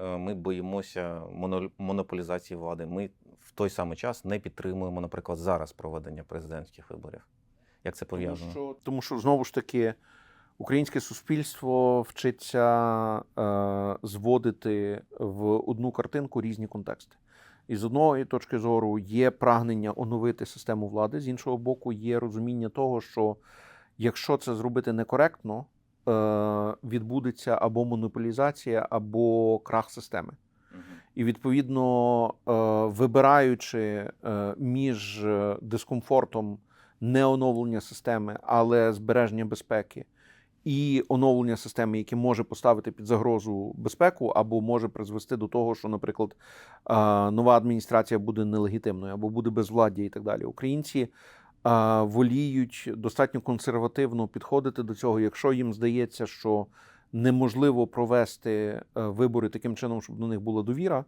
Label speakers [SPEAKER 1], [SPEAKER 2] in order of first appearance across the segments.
[SPEAKER 1] е, ми боїмося моно- монополізації влади. Ми в той самий час не підтримуємо, наприклад, зараз проведення президентських виборів. Як це
[SPEAKER 2] Тому
[SPEAKER 1] пов'язано?
[SPEAKER 2] що, тому що знову ж таки українське суспільство вчиться е, зводити в одну картинку різні контексти. І з одної точки зору є прагнення оновити систему влади, з іншого боку, є розуміння того, що якщо це зробити некоректно, відбудеться або монополізація, або крах системи. І відповідно, е, вибираючи е, між е, дискомфортом неоновлення системи, але збереження безпеки, і оновлення системи, яке може поставити під загрозу безпеку, або може призвести до того, що, наприклад, е, нова адміністрація буде нелегітимною або буде безвладдя і так далі. Українці е, воліють достатньо консервативно підходити до цього, якщо їм здається, що неможливо провести е, вибори таким чином, щоб до них була довіра,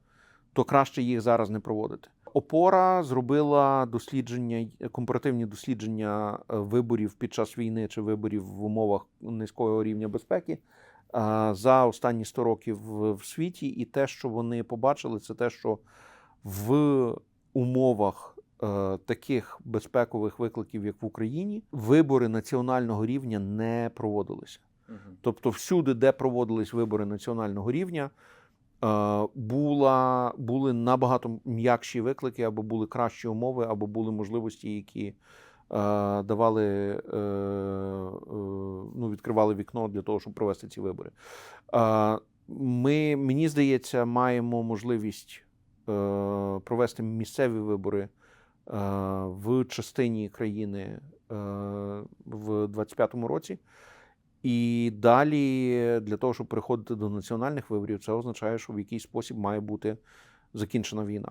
[SPEAKER 2] то краще їх зараз не проводити. Опора зробила дослідження, компаративні дослідження е, виборів під час війни чи виборів в умовах низького рівня безпеки за останні 100 років в світі. І те, що вони побачили, це те, що в умовах таких безпекових викликів, як в Україні, вибори національного рівня не проводилися. Тобто, всюди, де проводились вибори національного рівня, е, була, були набагато м'якші виклики, або були кращі умови, або були можливості, які е, давали, е, е, ну, відкривали вікно для того, щоб провести ці вибори. Е, Ми, мені здається, маємо можливість е, провести місцеві вибори е, в частині країни в 25-му році. І далі для того, щоб переходити до національних виборів, це означає, що в якийсь спосіб має бути закінчена війна.